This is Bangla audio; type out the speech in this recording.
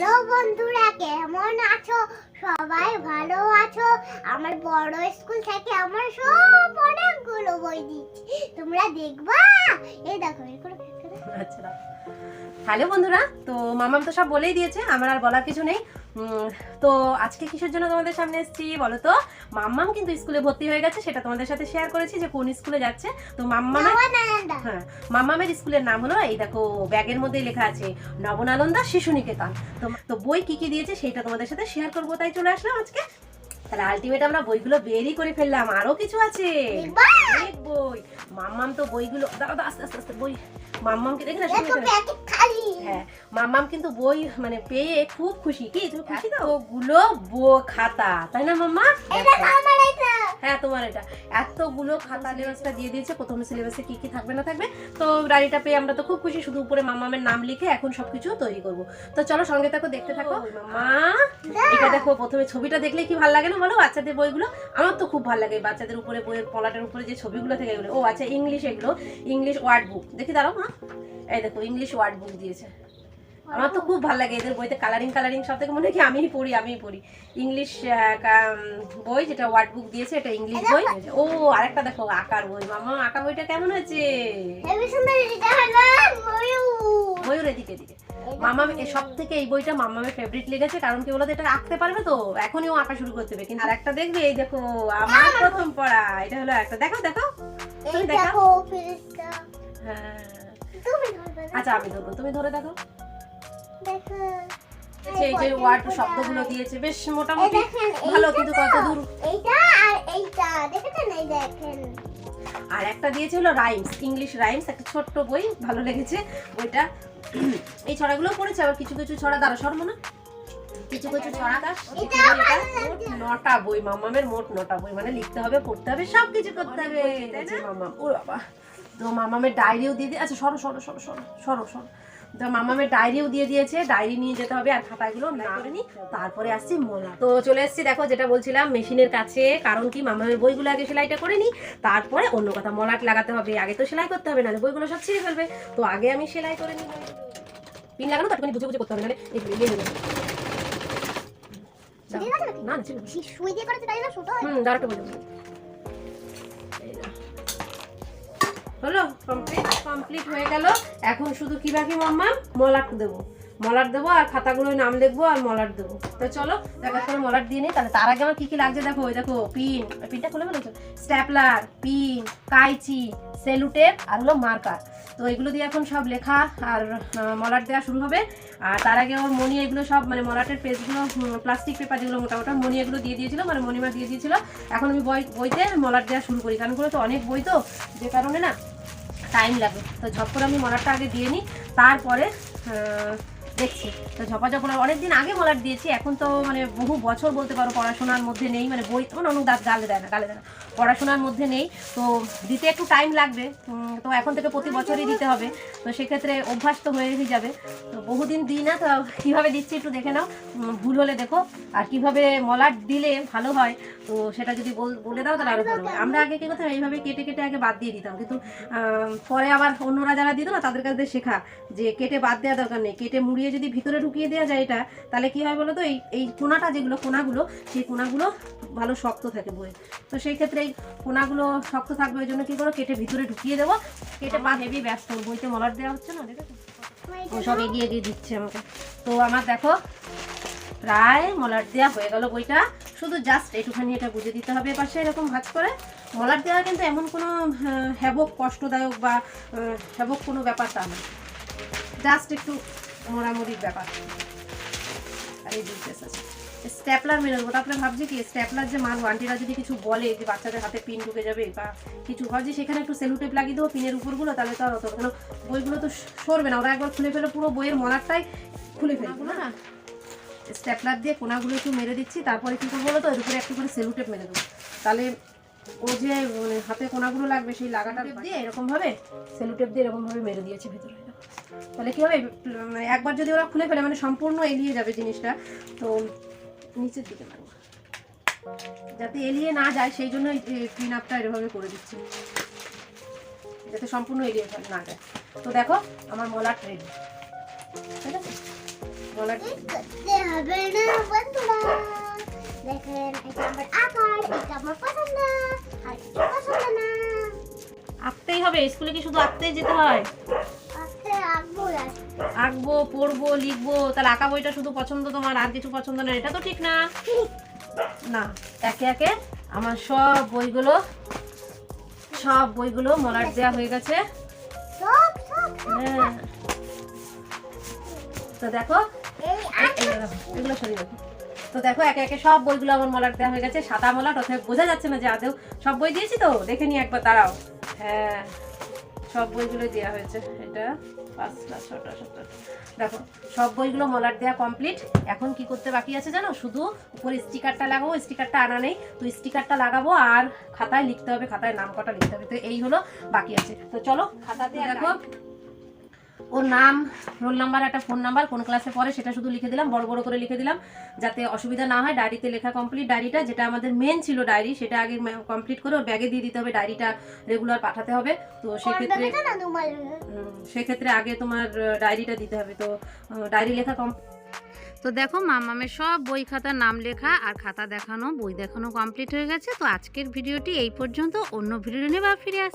হ্যালো বন্ধুরা, কেমন আছো? সবাই ভালো আছো? আমার বড় স্কুল থেকে আমার সব অনেকগুলো বই দিচ্ছি। তোমরা দেখবা? এই দেখো আচ্ছা। হ্যালো বন্ধুরা, তো মামাম তো সব বলেই দিয়েছে, আমার আর বলার কিছু নেই। তো আজকে কিসের জন্য তোমাদের সামনে এসেছি বলো তো মাম্মাম কিন্তু স্কুলে ভর্তি হয়ে গেছে সেটা তোমাদের সাথে শেয়ার করেছি যে কোন স্কুলে যাচ্ছে। তো মাম্মামের হ্যাঁ মাম্মামের স্কুলের নাম হলো এই দেখো ব্যাগের মধ্যেই লেখা আছে নবনালন্দা শিশু নিকেতন। তো তো বই কি কি দিয়েছে সেটা তোমাদের সাথে শেয়ার করব তাই চলে আসলাম আজকে। তাহলে আলটিমেট আমরা বইগুলো বেরই করে ফেললাম আরও কিছু আছে। অনেক বই মাম্মাম তো বইগুলো দাঁড়া, আস্তে আস্তে আস্তে বই মাম্মামকে দেখে না খালি। হ্যাঁ মাম্মাম কিন্তু বই মানে পেয়ে খুব খুশি। কি তুমি খুশি তো? গুলো বো খাতা তাই না মাম্মা? হ্যাঁ তোমার এটা। এতগুলো খাতা সিলেবাসটা দিয়ে দিয়েছে প্রথম সিলেবাসে কি কি থাকবে না থাকবে। তো ডায়েরিটা পেয়ে আমরা তো খুব খুশি শুধু উপরে মাম্মামের নাম লিখে এখন সবকিছু তৈরি করব। তো চলো সঙ্গে থাকো দেখতে থাকো। মা এটা দেখো প্রথমে ছবিটা দেখলে কি ভালো লাগে না বলো? বাচ্চাদের বইগুলো। আমার তো খুব ভালো লাগে বাচ্চাদের উপরে বইয়ের পলাটের উপরে যে ছবিগুলো থাকে এগুলো। ও আচ্ছা ইংলিশ এগুলো। ইংলিশ ওয়ার্ড বুক দেখি দাঁড়াও মা। এই দেখো ইংলিশ ওয়ার্ড বুক দিয়েছে। আমার তো খুব ভালো লাগে এদের বইতে কালারিং কালারিং সব থেকে মনে হয় কি আমিই পড়ি আমিই পড়ি। ইংলিশ বই যেটা ওয়ার্ড বুক দিয়েছে এটা ইংলিশ বই। ও আরেকটা দেখো আঁকার বই। মামা আঁকা বইটা কেমন হলো ময়ূর। এদিকে এদিকে। মামা সব থেকে এই বইটা মামামের ফেভারিট লেগেছে কারণ কি বলতো এটা আঁকতে পারবে তো এখনই ও আঁকা শুরু করতে হবে কিন্তু আর একটা দেখবে এই দেখো আমার প্রথম পড়া এটা হলো একটা। দেখো দেখো দেখো হ্যাঁ? আচ্ছা আমি ধরবো। তুমি ধরে দেখো। দেখো। এই যে ওয়ার্ড শব্দগুলো দিয়েছে বেশ মোটামুটি ভালো কিন্তু কত দূর? এইটা আর এইটা দেখেছেন? এই দেখেন। আর একটা দিয়েছে হলো রাইমস ইংলিশ রাইমস একটা ছোট্ট বই ভালো লেগেছে বইটা এই ছড়াগুলো পড়েছে আবার কিছু কিছু ছড়া দ্বারা কিছু কিছু ছড়া মোট নটা বই মামামের মোট নটা বই মানে লিখতে হবে পড়তে হবে সব কিছু করতে হবে। মামাম ও বাবা। তো মামামের ডায়েরিও দিয়ে দিয়ে আচ্ছা সরো সরো সরো সরো সরো সরো। তো মামামের ডায়েরিও দিয়ে দিয়েছে ডায়েরি নিয়ে যেতে হবে আর খাতাগুলো না। করে নি তারপরে আসছি মোলা তো চলে এসেছি দেখো যেটা বলছিলাম মেশিনের কাছে কারণ কি মামামের বইগুলো আগে সেলাইটা করে নি তারপরে অন্য কথা মলাট লাগাতে হবে আগে তো সেলাই করতে হবে নাহলে বইগুলো সব ছিঁড়ে ফেলবে। তো আগে আমি সেলাই করে নিই। পিন লাগানো তো একটুখানি বুঝে বুঝে করতে হবে নাহলে এই ইয়ে? না না ছিল না? হুম দাঁড়াতে বলুন হলো? কমপ্লিট কমপ্লিট হয়ে গেল। এখন শুধু কি বাকি মাম্মা? মলাট দেবো। মলাট দেবো আর খাতাগুলোয় নাম লিখব আর মলাট দেবো। তো চলো, দেখা করে মলাট দিয়ে নিই। তাহলে তার আগে আমার কি কি লাগছে দেখো, ওই দেখো পিন পিনটা খুলে ফেলেছো? স্ট্যাপলার পিন কাইচি সেলুটেপ আর হলো মার্কার তো এগুলো দিয়ে এখন সব লেখা আর মলাট দেওয়া শুরু হবে। আর তার আগে ওর মনি এগুলো সব মানে মলাটের পেজগুলো প্লাস্টিক পেপার যেগুলো মোটা মোটা মনি এগুলো দিয়ে দিয়েছিল মানে মনিমা দিয়ে দিয়েছিল। এখন আমি বই, বইতে মলাট দেওয়া শুরু করি। কারণ ওগুলো তো অনেক বই তো, যে কারণে না টাইম লাগে। তো ঝপ করে আমি মলারটা আগে দিয়ে নিই। তারপরে দেখছি। তো ঝপাঝপ ঝপন অনেকদিন আগে মলার দিয়েছি, এখন তো মানে বহু বছর বলতে পারো পড়াশোনার মধ্যে নেই মানে বই মানে অনুদাত দাঁত গালে দেয় না, গালে দেয় না। পড়াশোনার মধ্যে নেই, তো দিতে একটু টাইম লাগবে তো এখন থেকে প্রতি বছরই দিতে হবে, তো সেক্ষেত্রে অভ্যাস তো হয়েই যাবে। তো বহুদিন দিই না, তো কীভাবে দিচ্ছি একটু দেখে নাও ভুল হলে দেখো, আর কীভাবে মলাট দিলে ভালো হয়, তো সেটা যদি বল- দাও তাহলে আরও ভালো আমরা আগে কী করতাম, এইভাবে কেটে কেটে আগে বাদ দিয়ে দিতাম, কিন্তু পরে আবার অন্যরা যারা দিত না, তাদের কাছে শেখা যে কেটে বাদ দেওয়া দরকার নেই, কেটে মুড়িয়ে যদি ভিতরে ঢুকিয়ে দেওয়া যায় এটা, তাহলে কী হয় বলো তো, এই এই কোনাটা যেগুলো, কোনাগুলো, সেই কোনাগুলো ভালো শক্ত থাকে বইয়ে। তো সেই ক্ষেত্রে কোনাগুলো শক্ত থাকবে ওই জন্য কি করো কেটে ভিতরে ঢুকিয়ে দেবো। কেটে পা হেভি ব্যস্ত বইতে মলাট দেওয়া হচ্ছে না, দেখেছ? ও সব এগিয়ে এগিয়ে দিচ্ছে আমাকে। তো আমার দেখো, প্রায় মলাট দেওয়া হয়ে গেল বইটা। শুধু জাস্ট একটুখানি এটা বুঝে দিতে হবে পাশে এরকম ভাজ করে। মলাট দেওয়া কিন্তু এমন কোনো হ্যাবক, কষ্টদায়ক বা হ্যাবক কোনো ব্যাপার তা না। জাস্ট একটু মোড়ামুড়ির ব্যাপার। আর এই আছে। স্ট্যাপলার মেরে দেবো। তারপরে ভাবছি কি স্ট্যাপলার যে মারবো আন্টিরা যদি কিছু বলে যে বাচ্চাদের হাতে পিন ঢুকে যাবে বা কিছু ভাবছি সেখানে একটু সেলুটেপ লাগিয়ে দেবো পিনের উপরগুলো তাহলে তো আর অত কেন বইগুলো তো সরবে না। ওরা একবার খুলে ফেলে পুরো বইয়ের মলারটাই খুলে ফেলব না? স্ট্যাপলার দিয়ে কোনাগুলো একটু মেরে দিচ্ছি তারপরে কী করব বলো তো এর উপরে একটু করে সেলুটেপ মেরে দেবো। তাহলে ও যে মানে হাতে কোনাগুলো লাগবে সেই লাগাটা দিয়ে? এরকমভাবে? সেলুটেপ দিয়ে এরকমভাবে মেরে দিয়েছে ভিতরে। তাহলে কী হবে? মানে একবার যদি ওরা খুলে ফেলে মানে সম্পূর্ণ এলিয়ে যাবে জিনিসটা তো নিচের দিকে মারবো। যাতে এলিয়ে না যায় সেই জন্য ক্লিন আপটা এরভাবে করে দিচ্ছি। যাতে সম্পূর্ণ এলিয়ে না যায়। তো দেখো আমার মলাট রেডি ঠিক আছে? মলাট হবে না বন্ধুরা। দেখেন এটা আমার আকার এটা আমার পছন্দ। আর পছন্দ না। আঁকতেই হবে স্কুলে কি শুধু আঁকতেই যেতে হয়? আঁকবো পড়ব লিখব তাহলে আঁকা বইটা শুধু পছন্দ তোমার আর কিছু পছন্দ না এটা তো ঠিক না। না একে একে আমার সব বইগুলো সব বইগুলো মলাট দেওয়া হয়ে গেছে। হ্যাঁ। তো দেখো এগুলো সরিয়ে রাখো। তো দেখো একে একে সব বইগুলো আমার মলাট দেওয়া হয়ে গেছে সাদা মলাট অথবা বোঝা যাচ্ছে না যে আদেও সব বই দিয়েছি তো দেখে নি একবার দাঁড়াও। হ্যাঁ সব বইগুলো দেওয়া হয়েছে এটা। পাঁচটা ছটা সাতটা। দেখো সব বইগুলো মলার দেওয়া কমপ্লিট এখন কি করতে বাকি আছে জানো? শুধু উপরে স্টিকারটা লাগাবো স্টিকারটা আনা নেই। তো স্টিকারটা লাগাবো আর খাতায় লিখতে হবে খাতায় নাম কটা লিখতে হবে। তো এই হলো বাকি আছে। তো চলো খাতাতে দেখো ওর নাম রোল নাম্বার একটা ফোন নাম্বার কোন ক্লাসে পড়ে সেটা শুধু লিখে দিলাম বড় বড় করে লিখে দিলাম যাতে অসুবিধা না হয়। ডায়েরিতে লেখা কমপ্লিট ডায়েরিটা যেটা আমাদের মেন ছিল ডায়েরি সেটা আগে কমপ্লিট করে ওর ব্যাগে দিয়ে দিতে হবে। ডায়েরিটা রেগুলার পাঠাতে হবে। তো সেক্ষেত্রে সেক্ষেত্রে আগে তোমার ডায়েরিটা দিতে হবে। তো ডায়েরি লেখা কম তো দেখো মামামের সব বই খাতার নাম লেখা আর খাতা দেখানো বই দেখানো কমপ্লিট হয়ে গেছে। তো আজকের ভিডিওটি এই পর্যন্ত। অন্য ভিডিও নিয়ে বা ফিরে আস